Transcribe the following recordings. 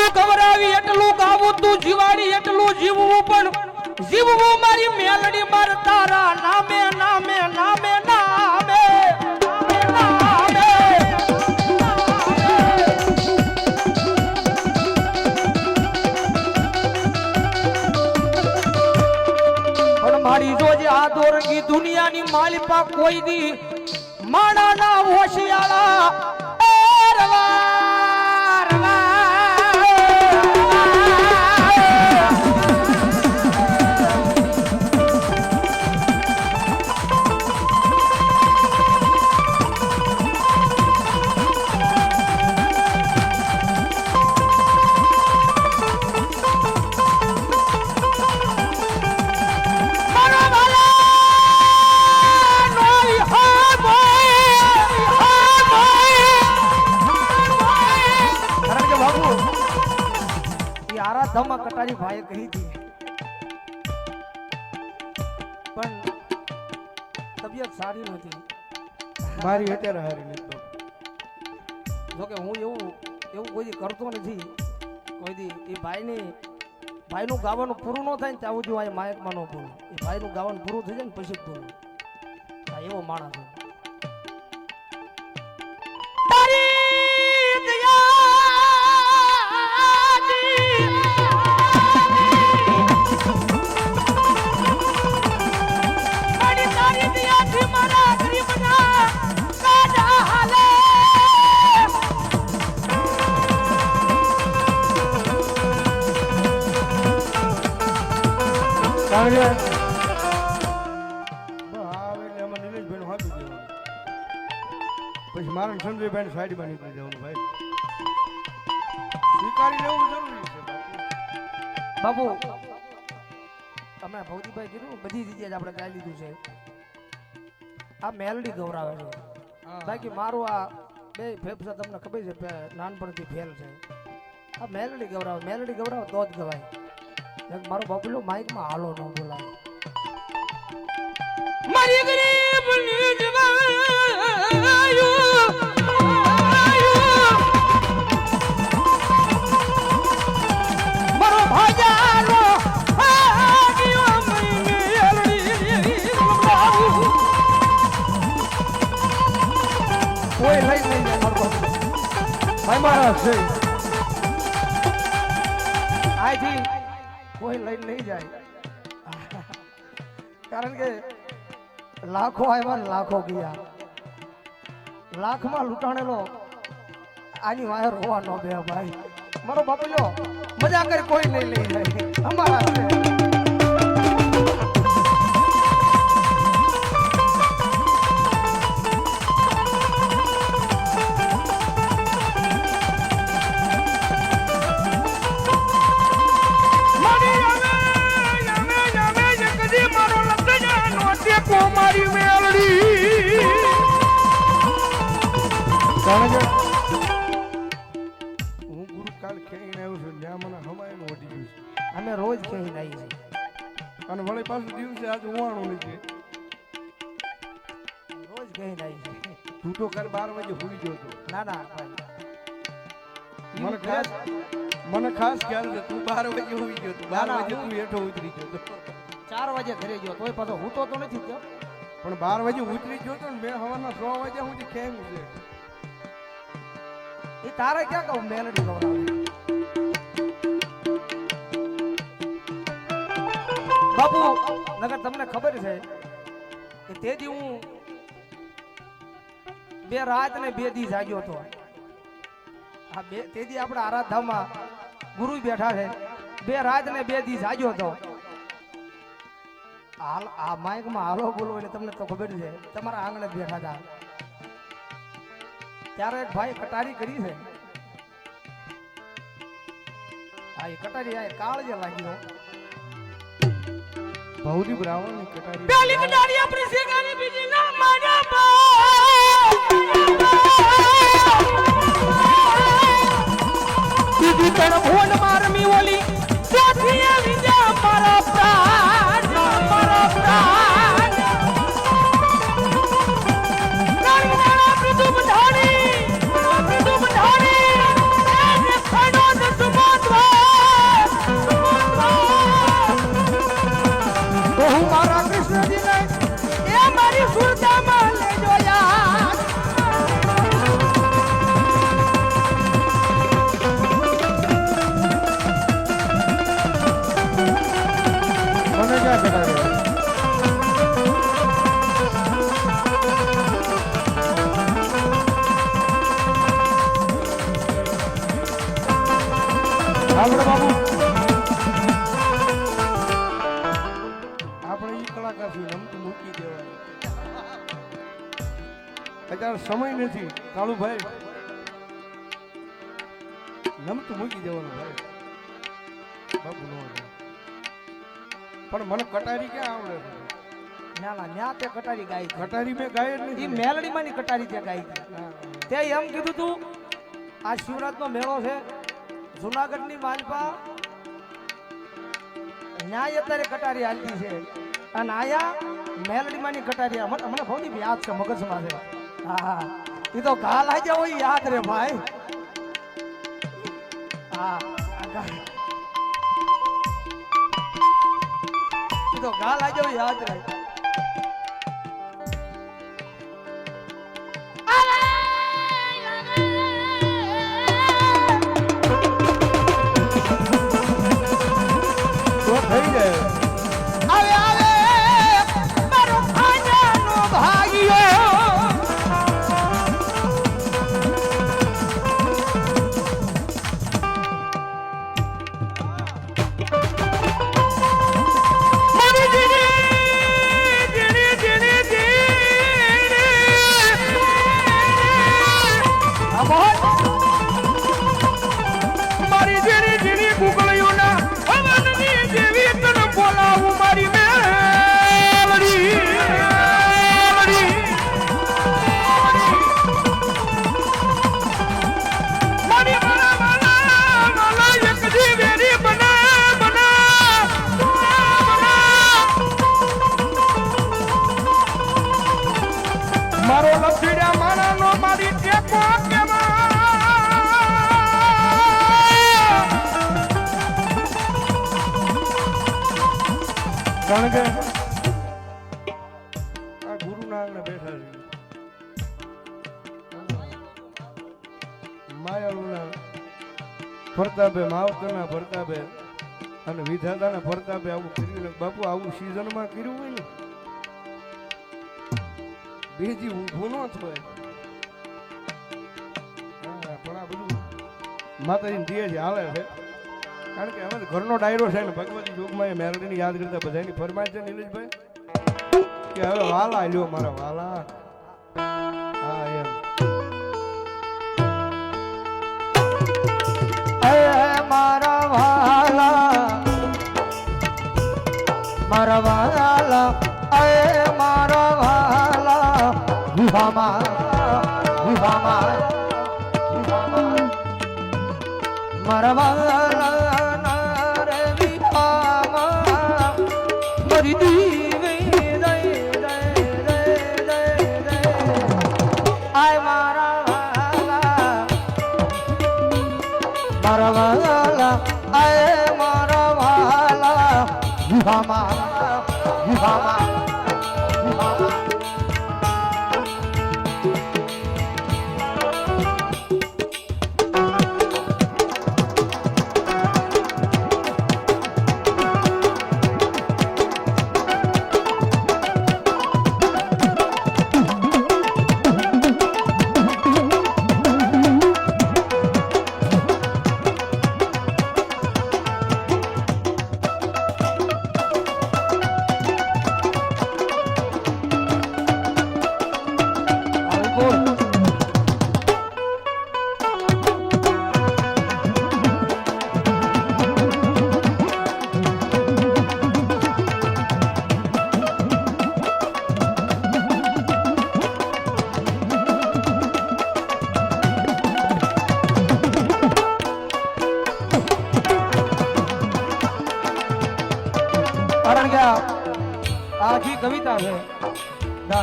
તું ગવરાવી એટલું ગાવું, તું જીવાડી એટલું જીવવું પણ જીવવું મારી મેલડી માર તારા નામે નામે નામે નામે મારી જોજે આ દોરગી દુનિયાની માલિપા કોઈ દી માણા ના હોશિયાળા આરા ધમા કટારી ભાઈએ કહી હતી પણ તબિયત સારી નથી. મારી અત્યારે હારી નીકળો જોકે હું એવું એવું કોઈ કરતો નથી. કોઈ એ ભાઈની ભાઈનું ગાવાનું પૂરું ન થાય ને ત્યાં સુધી આ માયકમાં ન બોલું. એ ભાઈનું ગાવાનું પૂરું થઈ જાય ને પછી જ બોલું. હા એવો માણસ તારી દયાથી મારા ને સંજયભાઈ સાઈડમાં નીકળી જવાનું ભાઈ. સ્વીકારી લેવું જરૂરી છે બાપુ બાબુ હમણાં ભૌતિકભાઈ કીધું બધી જગ્યાએ આપણે ગાઈ લીધું છે. આ મેલડી ગૌરાવે છે. બાકી મારું આ બે ફેફસા તમને ખબર છે નાનપણથી ફેલ છે. આ મેલડી ગૌરાવે મેલડી ગૌરાવે તો જ ગવાય. મારો બાપુલો માઇકમાં હાલો ન બોલાય. મારી ગરીબ મારો કારણ કે લાખો આવ્યા ને લાખો ગયા. લાખમાં લૂંટાણેલો આની વાય રોવા નો બે ભાઈ. મારો બાપુ મજા કરી કોઈ નહીં લઈ જાય. અમારા હું ખેડીને આવ્યો છું મને હમાયનું વટી ગયું છે. અમે રોજ કહી આવી છીએ. અને વળી પાછું દિવસે આજ ઉવાણું નથી રોજ કહી આવી છીએ. તું તો કાલ બાર વાગે હુઈ ગયો હતો. ના ના ભાઈ. મને ખાસ મને ખાસ ખ્યાલ છે તું બાર વાગે હુઈ ગયો હતો. બાર વાગે તું હેઠો ઉતરી ગયો હતો. ચાર વાગે ઘરે ગયો તોય પાછો હું તો નથી ગયો. પણ બાર વાગે ઉતરી ગયો હતો ને મેં હવારના સો વાગ્યા સુધી ખેમ છે. તારે ક્યાં કહું? મેલડી બાપુ નગર તમને ખબર છે કે તે દી હું બે રાત ને બે દી જાગ્યો હતો. આ બે તે દી આપણા આરાધામાં ગુરુ બેઠા છે. બે રાત ને બે દી જાગ્યો હતો. આ માઇકમાં હાલો બોલો એટલે તમને તો ખબર છે. તમારા આંગણે બેઠા હતા. ત્યારે એક ભાઈ કટારી કરી છે. આ એ કટારી આ કાળ જે લાગ્યો. બ્રાહ્મણની કટારી પેલી કટારી આપણી શેકાની બીજી ના માન્યા બીજી તણ ભોન મારમી ઓલી. ચોથી આવી જા મારા પ્રાણ. આપણે ઈ કલાકાર છીએ રમતું મૂકી દેવાનું. અત્યારે સમય નથી. કાળુભાઈ. નમતું મૂકી દેવાનું ભાઈ. બાપુ નો પણ મને કટારી ક્યાં આવડે ના ના ન્યા તે કટારી ગાય કટારી મેં ગાય જ ઈ નથી. મેલડીમાં ની કટારી ત્યાં ગાય ત્યાં એમ કીધું તું આ શિવરાજનો મેળો છે જુનાગઢની માલપા ન્યાય અત્યારે કટારી હાલતી છે. અને આયા મેલડીમાંની કટારી. મને મને બહુ ની યાદ છે મગજમાં છે હા હા. એ તો આવી જાવ ઈ યાદ રે ભાઈ. હા તો ગાલ આવી જાવ યાદ રહે મારો લપસીડ્યા માણાનો મારી ટેકો કેવા કારણ કે આ ગુરુ નાગને બેઠા છે. માયાળુના પ્રતાપે માવતરના પ્રતાપે અને વિધાતાના પ્રતાપે આવું કર્યું ને બાપુ, આવું સિઝનમાં કર્યું હોય ને? બીજી ઊભું ન થાય વાલા લ્યો મારા વાલા. હા મારા વાલા. મારા વાલા. ગુહામાં ગુહામાં ગુહામાં મારા આખી છે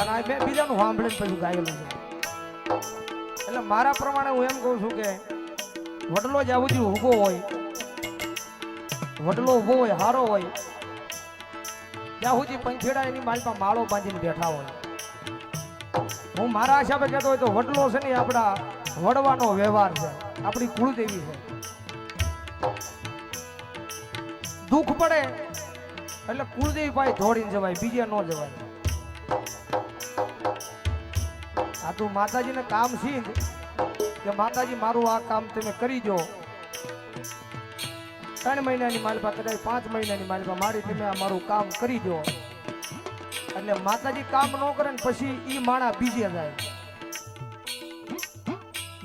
અને મેં બીજાનું સાંભળીને પછી ગાયેલું છે એટલે મારા પ્રમાણે હું એમ કહું છું કે વડલો જ્યાં સુધી ઊભો હોય, વડલો ઊભો હોય, હારો હોય, ત્યાં સુધી પંખેડા એની માલમાં માળો બાંધીને બેઠા હોય. હું મારા હિસાબે કહેતો હોય તો વડલો છે ને આપણા વડવાનો વ્યવહાર છે. આપણી કુળદેવી છે. દુઃખ પડે એટલે કુળદેવી પાસે દોડીને જવાય, બીજે ન જવાય. આ તું માતાજીને કામ શીખ કે માતાજી, મારું આ કામ તમે કરી દો. ત્રણ મહિનાની માલિપા કદાચ પાંચ મહિનાની માલિપા મારી તમે આ મારું કામ કરી દો. એટલે માતાજી કામ ન કરે ને પછી ઈ માણા બીજે જાય.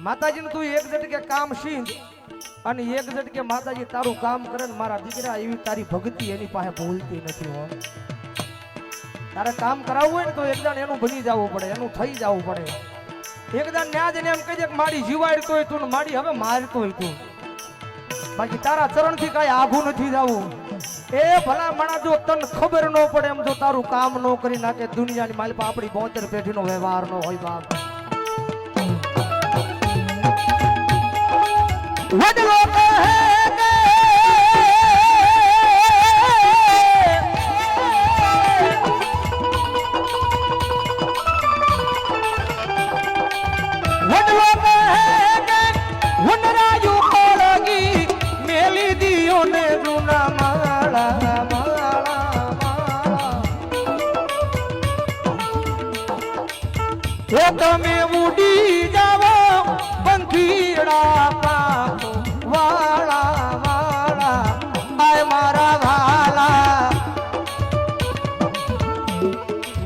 માતાજીનું તું એક જટકે કામ શીખ અને એક ઝટકે માતાજી તારું કામ કરે ને મારા દીકરા એવી તારી ભક્તિ એની પાસે ભૂલતી નથી હો. તારે કામ કરાવવું હોય ને તો એકદમ એનું બની જવું પડે, એનું થઈ જવું પડે. એકદમ ન્યા જઈને એમ કહી દે કે મારી જીવાડતો હોય તું મારી હવે મારતો હોય તું. બાકી તારા ચરણથી કાંઈ આઘું નથી જવું. એ ભલા મણા જો તને ખબર ન પડે એમ જો તારું કામ ન કરી નાખે, દુનિયાની માલ પર આપણી બોતેર પેઢીનો વ્યવહાર નો હોય બાપ. વડલો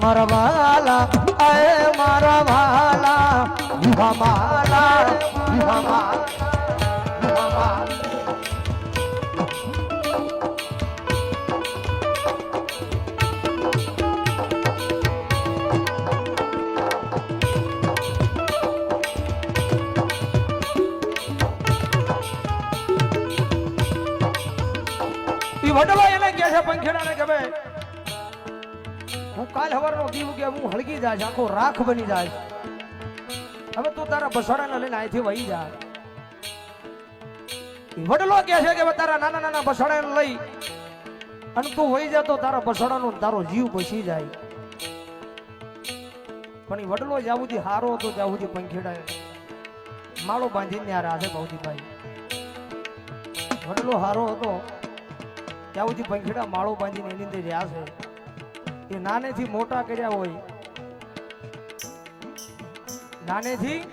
મારા વાલા, અરે મારા વાલા યુવા માલા યુવા માલા યુવા વડવા એને કે છે પંખેડાને કે ભાઈ હું કાલ હવારનો દીવ કે હું હળગી જાય આખો રાખ બની જાય. હવે તું તારા બસડાને લઈને અહીંથી વહી જા. વડલો કે છે કે તારા નાના નાના બસડાને લઈ અને તું વહી જા તો તારા બસડાનો તારો જીવ બસી જાય. પણ એ વડલો જ્યાં સુધી હારો હતો જ્યાં સુધી પંખેડાએ માળો બાંધીને આ રાધે ભાઈ વડલો હારો હતો ત્યાં સુધી પંખીડા માળો બાંધીને એની અંદર રહ્યા છે. એ નાનેથી મોટા કર્યા હોય. નાનેથી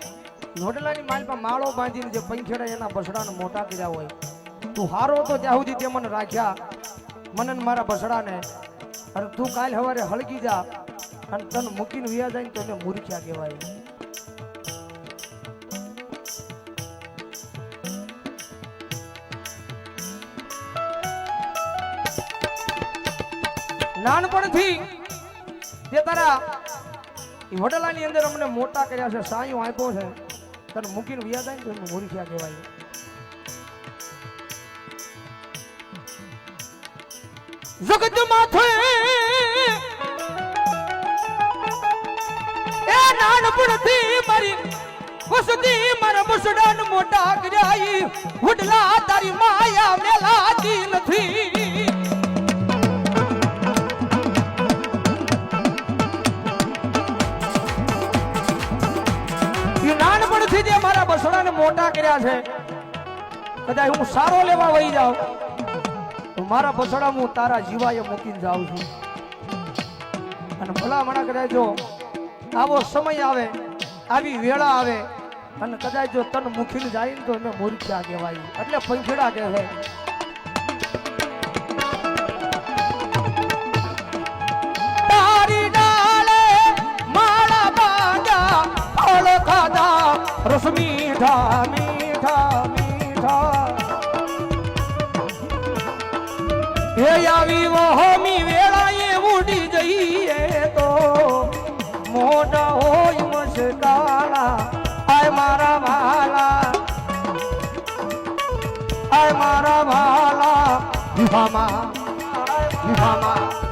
વડલાની માલમાં માળો બાંધીને જે પંખેડા એના બસડાને મોટા કર્યા હોય. તું હારો તો ત્યાં સુધી તે મને રાખ્યા. મને મારા બસડાને. અને તું કાલ સવારે હળગી જા. અને તને મૂકીને વ્યા જાય ને એને મૂર્ખ્યા કહેવાય. નાનપણથી જે તારા વડલાની અંદર અમને મોટા કર્યા છે, સાયું આપ્યો છે, તને મૂકીને વ્યા થાય ને તો એમને કહેવાય. જગત માથે એ નાનપણથી મારી વસતી મારા મુસડાન મોટા કર્યા વડલા તારી માયા મેલાતી કર્યા છે. કદાચ હું સારો લેવા વહી જાઉં, તો મારા બસડા હું તારા જીવાય મૂકીને જાઉં છું. અને ભલામણા કદાચ જો, આવો સમય આવે, આવી વેળા આવે, અને કદાચ જો તન મૂકીને જાય ને તો એને મૂર્ખ્યા કહેવાય. એટલે પંખીડા કહેવાય રસમી ડાળે મીઠા મીઠા. હે આવી વહોમી વેળાએ ઉડી જઈએ તો. મોઢા હોય મસ્કાળા આય મારા ભાલા આય મારા ભાલા વિભામા, વિભામાં.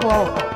bom.